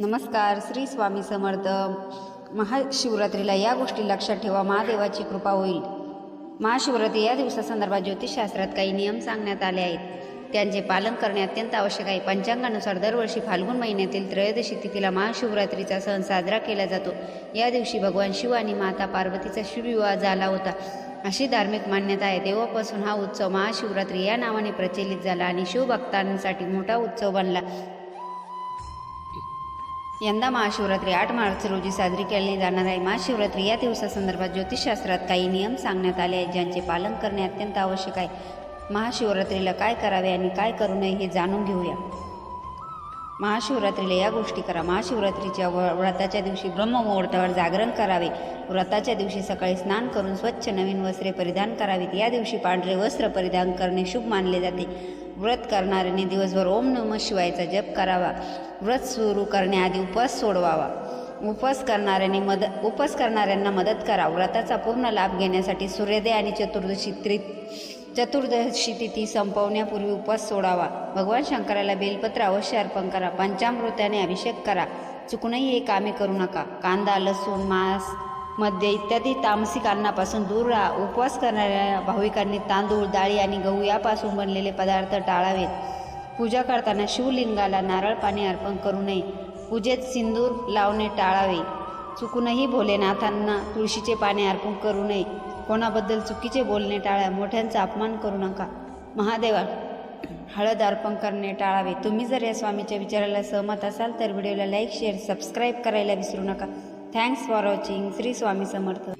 नमस्कार श्री स्वामी समर्थ. महाशिवरात्रीला या गोष्टी लक्षात ठेवा महादेवाची कृपा होईल. महाशिवरात्री या दिवसासंदर्भात ज्योतिषशास्त्रात काही नियम सांगण्यात आले आहेत. त्यांचे पालन करणे अत्यंत आवश्यक आहे. पंचांगानुसार दरवर्षी फाल्गुन महिन्यातील त्रयोदशी तिथीला महाशिवरात्रीचा सण साजरा केला जातो. या दिवशी भगवान शिव आणि माता पार्वतीचा शिवविवाह झाला होता. अशी धार्मिक मान्यता आहे. तेव्हापासून हा उत्सव महाशिवरात्री या नावाने प्रचलित झाला आणि शिवभक्तांसाठी मोठा उत्सव बनला. यंदा महाशिवरात्री आठ मार्च रोजी साजरी केली जाणार आहे. महाशिवरात्री या दिवसासंदर्भात ज्योतिषशास्त्रात काही नियम सांगण्यात आले आहेत ज्यांचे पालन करणे अत्यंत आवश्यक आहे. महाशिवरात्रीला काय करावे आणि काय करू नये हे जाणून घेऊया. महाशिवरात्रीला या गोष्टी करा. महाशिवरात्रीच्या व व्रताच्या दिवशी ब्रह्ममुहूर्तावर जागरण करावे. व्रताच्या दिवशी सकाळी स्नान करून स्वच्छ नवीन वस्त्रे परिधान करावीत. या दिवशी पांढरे वस्त्र परिधान करणे शुभ मानले जाते. व्रत करणाऱ्याने दिवसभर ओम नम शिवायचा जप करावा. व्रत सुरू करण्याआधी उपवास सोडवावा. उपवास करणाऱ्याने मद उपवास करणाऱ्यांना मदत करा. व्रताचा पूर्ण लाभ घेण्यासाठी सूर्योदय आणि चतुर्दशी त्रि चतुर्दशी तिथी संपवण्यापूर्वी उपवास सोडावा. भगवान शंकराला बेलपत्र अवश्य अर्पण करा. पंचामृताने अभिषेक करा. चुकूनही हे कामे करू नका. कांदा लसूण मांसमध्ये इत्यादी तामसिक अन्नापासून दूर राहा. उपवास करणाऱ्या भाविकांनी तांदूळ डाळी आणि गहू यापासून बनलेले पदार्थ टाळावेत. पूजा करताना शिवलिंगाला नारळ पाणी अर्पण करू नये. पूजेत सिंदूर लावणे टाळावे. चुकूनही भोलेनाथांना तुळशीचे पाणी अर्पण करू नये. कोणाबद्दल चुकीचे बोलणे टाळा मोठ्यांचा अपमान करू नका. महादेवा हळद अर्पण करणे टाळावे. तुम्ही जर या स्वामीच्या विचाराला सहमत असाल तर व्हिडिओला लाईक शेअर सबस्क्राईब करायला विसरू नका. Thanks for watching Shri Swami Samarth.